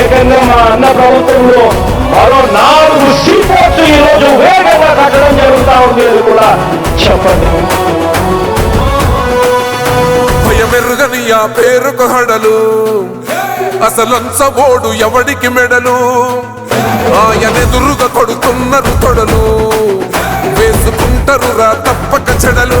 ఏకంగా మా అన్న ప్రభుత్వంలో మరో నాలుగు సీపోర్ట్స్ ఈరోజు వేగంగా కట్టడం జరుగుతూ ఉంది అది కూడా చెప్పండి. భయమెరుగని ఆ పేరుకు హడలు. అసలంచబోడు ఎవడికి మెడలు? ఆయనెదురుగా కొడుతున్నారు తొడలు. వేసుకుంటారు రా తప్పక చెడలు.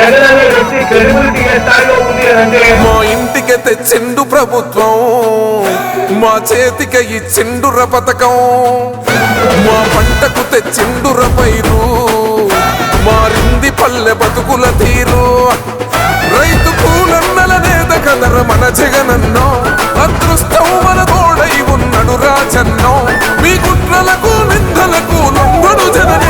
జగన్ అనే వ్యక్తి క్రెడిబిలిటీ స్థాయిలో ఉంది అంటే మా ఇంటికి తెచ్చిండు ప్రభుత్వం మా చేతికి ఇచ్చిండుర పథకం మా పంటకు తెచ్చిండుర పైరు మారింది పల్లె బతుకుల తీరు. రైతు పూలన్నల నేత కదర మన జగనన్నో అదృష్టం మన తోడై ఉన్నడు రాజన్నో. మీ కుట్రలకు నిందలకు లొంగడు జననే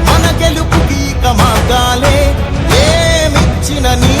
గెలుపుకి ఇక మార్గాలే. ఏమిచ్చిన నీ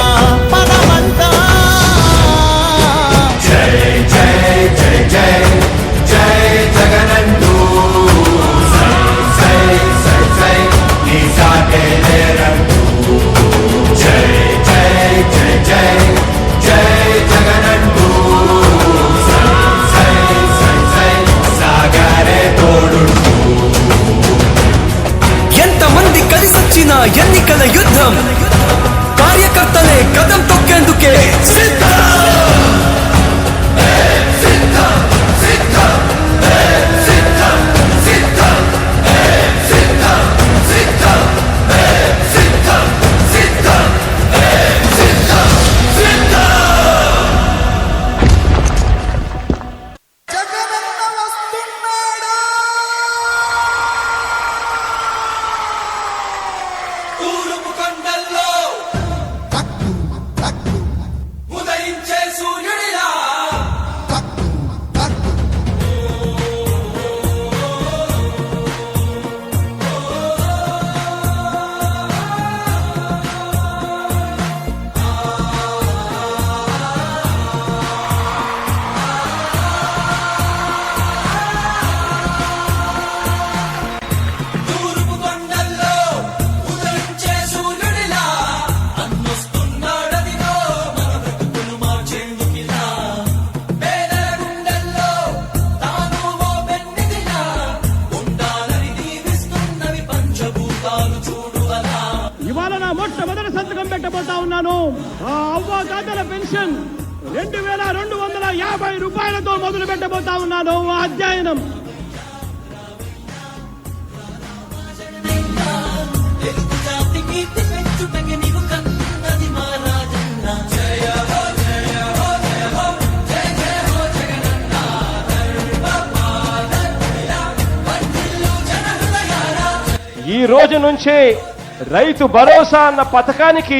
యాభై రూపాయలతో మొదలు పెట్టబోతా ఉన్నాను. అధ్యయనం. ఈ రోజు నుంచే రైతు భరోసా అన్న పథకానికి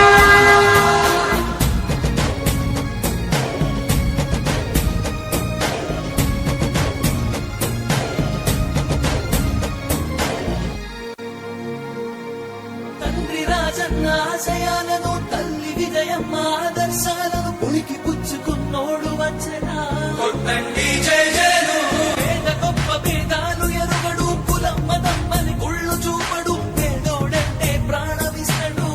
రాజన్న ఆశయాలను తల్లి విజయమ్మ ఆదర్శాలను పులికి పుచ్చుకున్నోడు వచ్చనా? పేద గొప్ప భేదాలు ఎరుగడు కులమ్మ తమ్మని కుళ్ళు చూపడు పేదోడంటే ప్రాణమిస్తడు.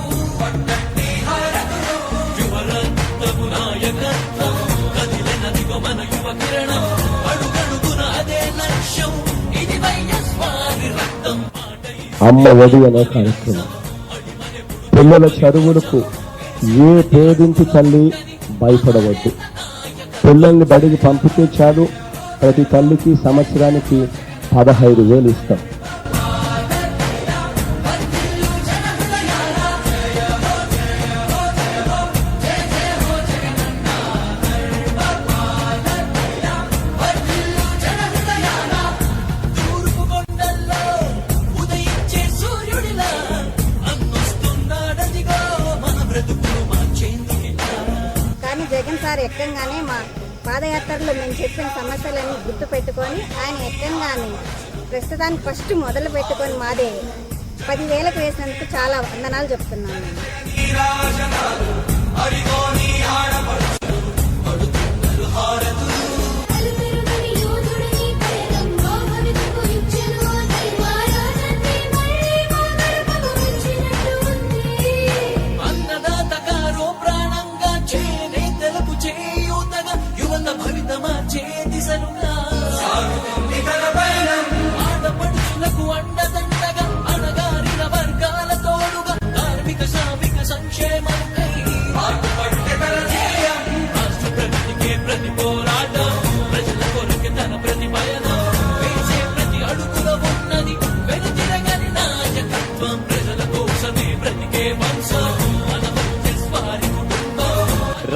యువరత్నము నాయకత్వం కదిలినదిగో మన యువ కిరణం అడుగడుగున అదే లక్ష్యం ఇది వైఎస్వారి రక్తం. పాటై అమ్మ కార్యక్రమం. పిల్లల చదువులకు ఏ పేదింటి తల్లి భయపడవద్దు. పిల్లల్ని బడికి పంపితే చాలు. ప్రతి తల్లికి సంవత్సరానికి పదహైదు వేలు ఇస్తాం. కానీ జగన్ సార్ ఎక్కంగానే మా పాదయాత్రలో మేము చెప్పిన సమస్యలన్నీ గుర్తు పెట్టుకొని ఆయన ఎక్కంగానే ప్రస్తుతానికి ఫస్ట్ మొదలు పెట్టుకొని మాదే. పదివేలకు వేసినందుకు చాలా వందనాలు చెప్తున్నాను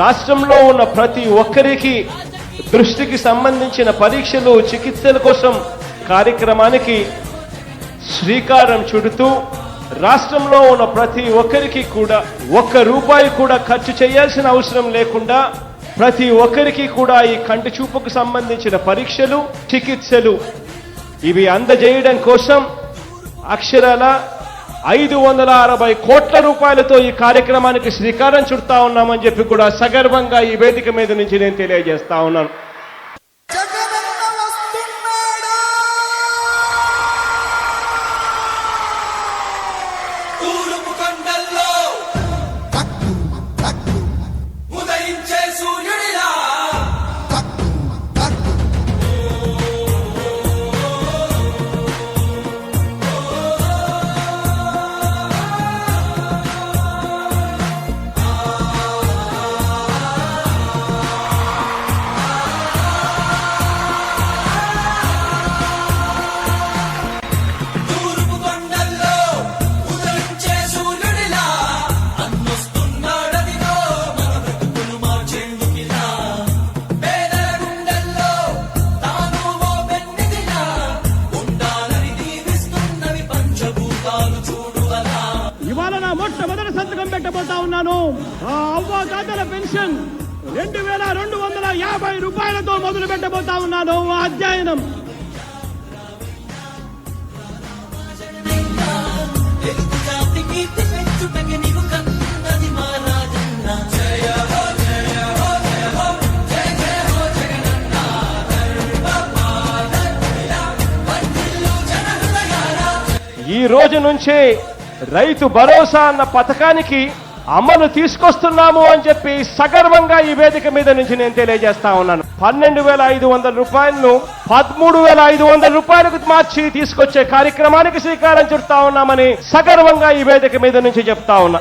రాష్ట్రంలో ఉన్న ప్రతి ఒక్కరికి దృష్టికి సంబంధించిన పరీక్షలు చికిత్సల కోసం కార్యక్రమానికి శ్రీకారం చుడుతూ రాష్ట్రంలో ఉన్న ప్రతి ఒక్కరికి కూడా ఒక్క రూపాయి కూడా ఖర్చు చేయాల్సిన అవసరం లేకుండా ప్రతి ఒక్కరికి కూడా ఈ కంటి చూపుకు సంబంధించిన పరీక్షలు చికిత్సలు ఇవి అందజేయడం కోసం అక్షరాల ఐదు వందల అరవై కోట్ల రూపాయలతో ఈ కార్యక్రమానికి శ్రీకారం చుడతా ఉన్నామని చెప్పి కూడా సగర్వంగా ఈ వేదిక మీద నుంచి నేను తెలియజేస్తా ఉన్నాను. అధ్యయనంతో మొదలు పెట్టబోతా ఉన్నాను. అధ్యయనం. ఈ రోజు నుంచే రైతు భరోసా అన్న పథకానికి అమలు తీసుకొస్తున్నాము అని చెప్పి సగర్వంగా ఈ వేదిక మీద నుంచి నేను తెలియజేస్తా ఉన్నాను. పన్నెండు వేల ఐదు వందల రూపాయలను పదమూడు వేల ఐదు వందల రూపాయలకు మార్చి తీసుకొచ్చే కార్యక్రమానికి శ్రీకారం చుడతా ఉన్నామని సగర్వంగా ఈ వేదిక మీద నుంచి చెప్తా ఉన్నా.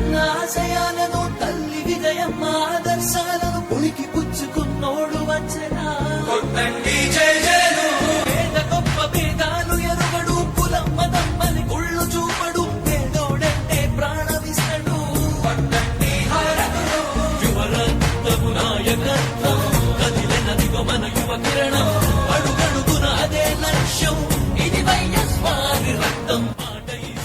తండ్రి ఆశయాలను తల్లి విజయమ్మ ఆదర్శాలను పుణికి పుచ్చుకున్నోడు వచ్చనా? జయ జయ